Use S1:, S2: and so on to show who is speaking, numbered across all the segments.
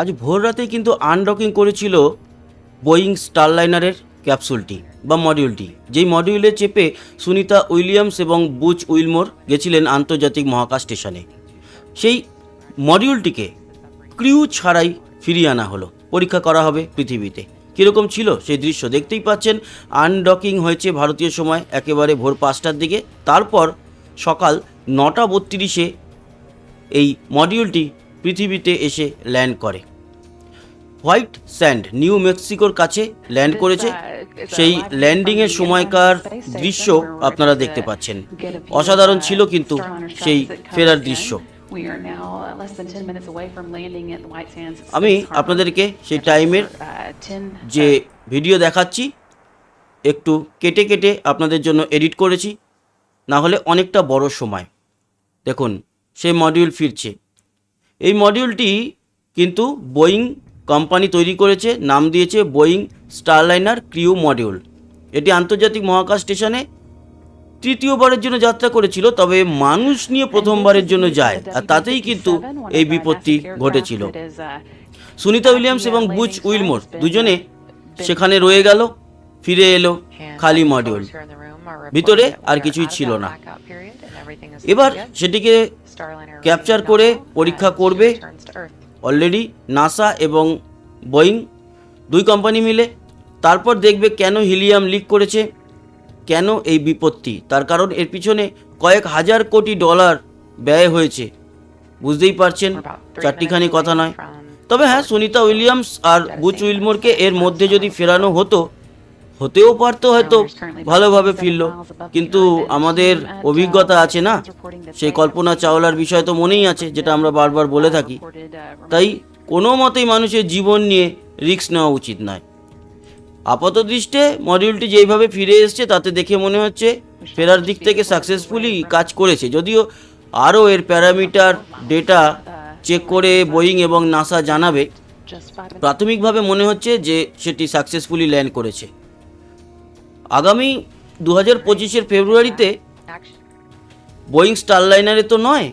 S1: আজ ভোর রাতেই কিন্তু আনডকিং করেছিল বোয়িং স্টারলাইনারের ক্যাপসুলটি বা মডিউলটি। যেই মডিউলে চেপে সুনিতা উইলিয়ামস এবং বুচ উইলমোর গেছিলেন আন্তর্জাতিক মহাকাশ স্টেশনে। সেই মডিউলটিকে ক্রিউ ছাড়াই ফিরিয়ে আনা হলো। পরীক্ষা করা হবে পৃথিবীতে। কীরকম ছিল সেই দৃশ্য দেখতেই পাচ্ছেন, আনডকিং হয়েছে ভারতীয় সময় একেবারে ভোর পাঁচটার দিকে। তারপর সকাল নটা বত্রিশে এই মডিউলটি পৃথিবীতে এসে ল্যান্ড করে। হোয়াইট স্যান্ড নিউ মেক্সিকোর কাছে ল্যান্ড করেছে। সেই ল্যান্ডিংয়ের সময়কার দৃশ্য আপনারা দেখতে পাচ্ছেন। অসাধারণ ছিল কিন্তু সেই ফেরার দৃশ্য। আমি আপনাদেরকে সেই টাইমের যে ভিডিও দেখাচ্ছি, একটু কেটে কেটে আপনাদের জন্য এডিট করেছি। না হলে অনেকটা বড় সময়। দেখুন, সেই মডিউল ফিরছে। এই মডিউলটি কিন্তু বোয়িং কোম্পানি তৈরি করেছে, নাম দিয়েছে বোয়িং স্টারলাইনার ক্রিউ মডিউল এটি আন্তর্জাতিক মহাকাশ স্টেশনে তৃতীয়বারের জন্য যাত্রা করেছিল, তবে মানুষ নিয়ে প্রথমবারের জন্য যায়, আর তাতেই কিন্তু এই বিপত্তি ঘটেছিল। সুনিতা উইলিয়ামস এবং বুচ উইলমোর দুজনে সেখানে রয়ে গেল, ফিরে এলো খালি মডিউল ভিতরে আর কিছুই ছিল না। এবার সেটিকে ক্যাপচার করে পরীক্ষা করবে অলরেডি নাসা এবং বোয়িং দুই কোম্পানি মিলে। তারপর দেখবে কেন হিলিয়াম লিক করেছে কেন এই বিপত্তি। তার কারণ এর পিছনে কয়েক হাজার কোটি ডলার ব্যয় হয়েছে। বুঝতেই পারছেন চারটিখানি কথা নয়। তবে হ্যাঁ সুনিতা উইলিয়ামস আর বুচ উইলমোরকে এর মধ্যে যদি ফেরানো হতো হতেও পারতো হয়তো ভালোভাবে ফিরলো। কিন্তু আমাদের অভিজ্ঞতা আছে না? সেই কল্পনা চাওলার বিষয় তো মনেই আছে যেটা আমরা বারবার বলে থাকি। তাই কোনো মতেই মানুষের জীবন নিয়ে রিস্ক নেওয়া উচিত নয়। আপাত দৃষ্টে মডিউলটি যেইভাবে ফিরে এসছে তাতে দেখে মনে হচ্ছে ফেরার দিক থেকে সাকসেসফুলি কাজ করেছে। যদিও আরও এর প্যারামিটার ডেটা চেক করে বোয়িং এবং নাসা জানাবে। প্রাথমিকভাবে মনে হচ্ছে যে সেটি সাকসেসফুলি ল্যান্ড করেছে। আগামী দু হাজার পঁচিশের ফেব্রুয়ারিতে বোয়িং স্টারলাইনারে তো নয়,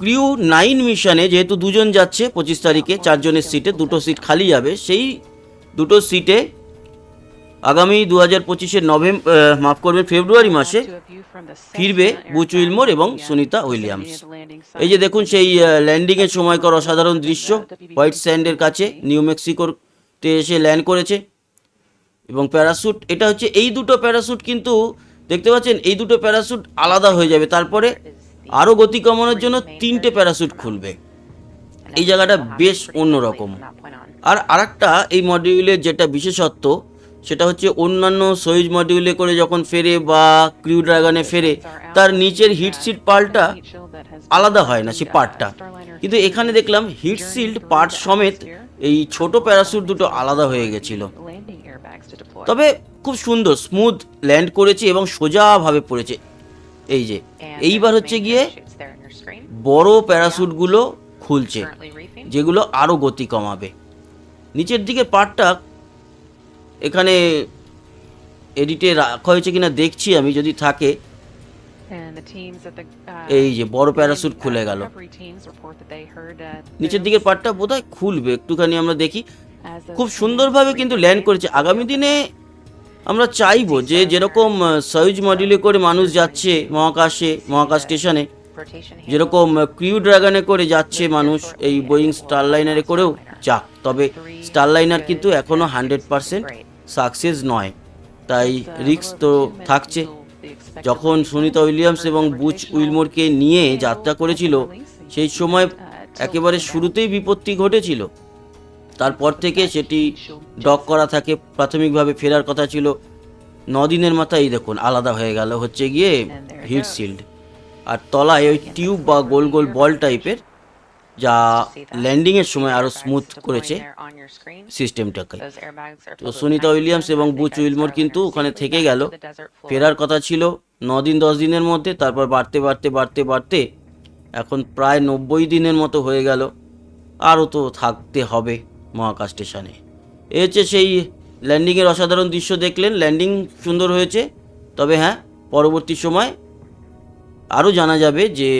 S1: ক্রিউ নাইন মিশনে যেহেতু দুজন যাচ্ছে পঁচিশ তারিখে, চারজনের সিটে, দুটো সিট খালি যাবে, সেই দুটো সিটে আগামী দু হাজার পঁচিশের নভেম্বর মাফ করবেন, ফেব্রুয়ারি মাসে ফিরবে বুচ উইলমোর এবং সুনিতা উইলিয়ামস। এই যে দেখুন, সেই ল্যান্ডিংয়ের সময়কার অসাধারণ দৃশ্য, হোয়াইট স্যান্ডের কাছে নিউ মেক্সিকোতে এসে ল্যান্ড করেছে। এবং প্যারাশুট এটা হচ্ছে এই দুটো প্যারাশুট কিন্তু দেখতে পাচ্ছেন, এই দুটো প্যারাশুট আলাদা হয়ে যাবে। তারপরে আরও গতি কমানোর জন্য তিনটে প্যারাশুট খুলবে। এই জায়গাটা বেশ অন্যরকম। আর আরেকটা, এই মডিউলের যেটা বিশেষত্ব, সেটা হচ্ছে অন্যান্য সইজ মডিউলে করে যখন ফেরে বা ক্রিউ ড্রাগনে ফেরে, তার নিচের হিটশিট পার্টটা আলাদা হয় না, সেই পার্টটা। কিন্তু এখানে দেখলাম হিটশিল্ড পার্ট সমেত এই ছোট প্যারাশুট দুটো আলাদা হয়ে গেছিল। তবে খুব সুন্দর স্মুথ ল্যান্ড করেছে এবং সোজাভাবে পড়েছে। এই যে এইবার হচ্ছে গিয়ে বড় প্যারাশুটগুলো খুলছে যেগুলো আরও গতি কমাবে। নিচের দিকে পার্টটা এখানে এডিটে রাখা হয়েছে কিনা দেখছি আমি যদি থাকে।
S2: এই যে বড় প্যারাসুট
S1: uh,
S2: খুলে গেল
S1: নিচের দিকের পার্টটা বোধহয় খুলবে একটুখানি আমরা দেখি। খুব সুন্দরভাবে কিন্তু ল্যান্ড করেছে। আগামী দিনে আমরা চাইব যে যেরকম সয়ুজ মডিউলে করে মানুষ যাচ্ছে মহাকাশে মহাকাশ স্টেশনে যেরকম ক্রিউ ড্রাগনে করে যাচ্ছে মানুষ এই বোয়িং স্টারলাইনারে করেও যাক। তবে স্টারলাইনার কিন্তু এখনও হান্ড্রেড পারসেন্ট সাকসেস নয়। তাই রিস্ক তো থাকছে। যখন সুনিতা উইলিয়ামস এবং বুচ উইলমোরকে নিয়ে যাত্রা করেছিল সেই সময় একেবারে শুরুতেই বিপত্তি ঘটেছিল। তারপর থেকে সেটি ডক করা থাকে। প্রাথমিকভাবে ফেরার কথা ছিল। দিনের মাথায় এই দেখুন আলাদা হয়ে গেল। হচ্ছে গিয়ে হিট শিল্ড আর তলায় ওই টিউব বা গোল গোল বল টাইপের যা ল্যান্ডিংয়ের সময় আরও স্মুথ করেছে সিস্টেমটাকে তো সুনিতা উইলিয়ামস এবং বুচ উইলমোর কিন্তু ওখানে থেকে গেল। ফেরার কথা ছিল দিন দশ দিনের মধ্যে তারপর বাড়তে বাড়তে বাড়তে বাড়তে এখন প্রায় নব্বই দিনের মতো হয়ে গেল। আরও তো থাকতে হবে। মহাকাশ স্টেশনে এ হচ্ছে সেই ল্যান্ডিংয়ের অসাধারণ দৃশ্য দেখলেন। ল্যান্ডিং সুন্দর হয়েছে। তবে হ্যাঁ পরবর্তী সময় আরও জানা যাবে যে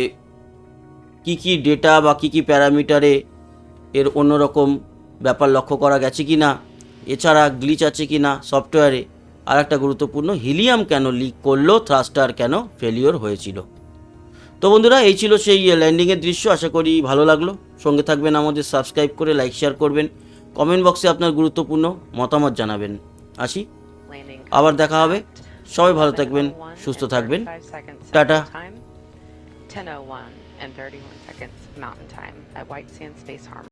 S1: কি কি ডেটা বা কি কি প্যারামিটারে এর অন্যরকম ব্যাপার লক্ষ্য করা গেছে কি না এছাড়া গ্লিচ আছে কি না সফটওয়্যারে, আর একটা গুরুত্বপূর্ণ, হিলিয়াম কেন লিক করল, থ্রাস্টার কেন ফেলিওর হয়েছিল। তো বন্ধুরা, এই ছিল সেই ল্যান্ডিংয়ের দৃশ্য। আশা করি ভালো লাগল। সঙ্গে থাকবেন আমাদের সাবস্ক্রাইব করে, লাইক, শেয়ার করবেন। কমেন্ট বক্সে আপনার গুরুত্বপূর্ণ মতামত জানাবেন। আসি।
S2: আবার দেখা হবে।
S1: সবাই ভালো থাকবেন, সুস্থ থাকবেন। Tata.
S2: Tata 10:01 and 31 seconds Mountain Time at White Sands Space Arm.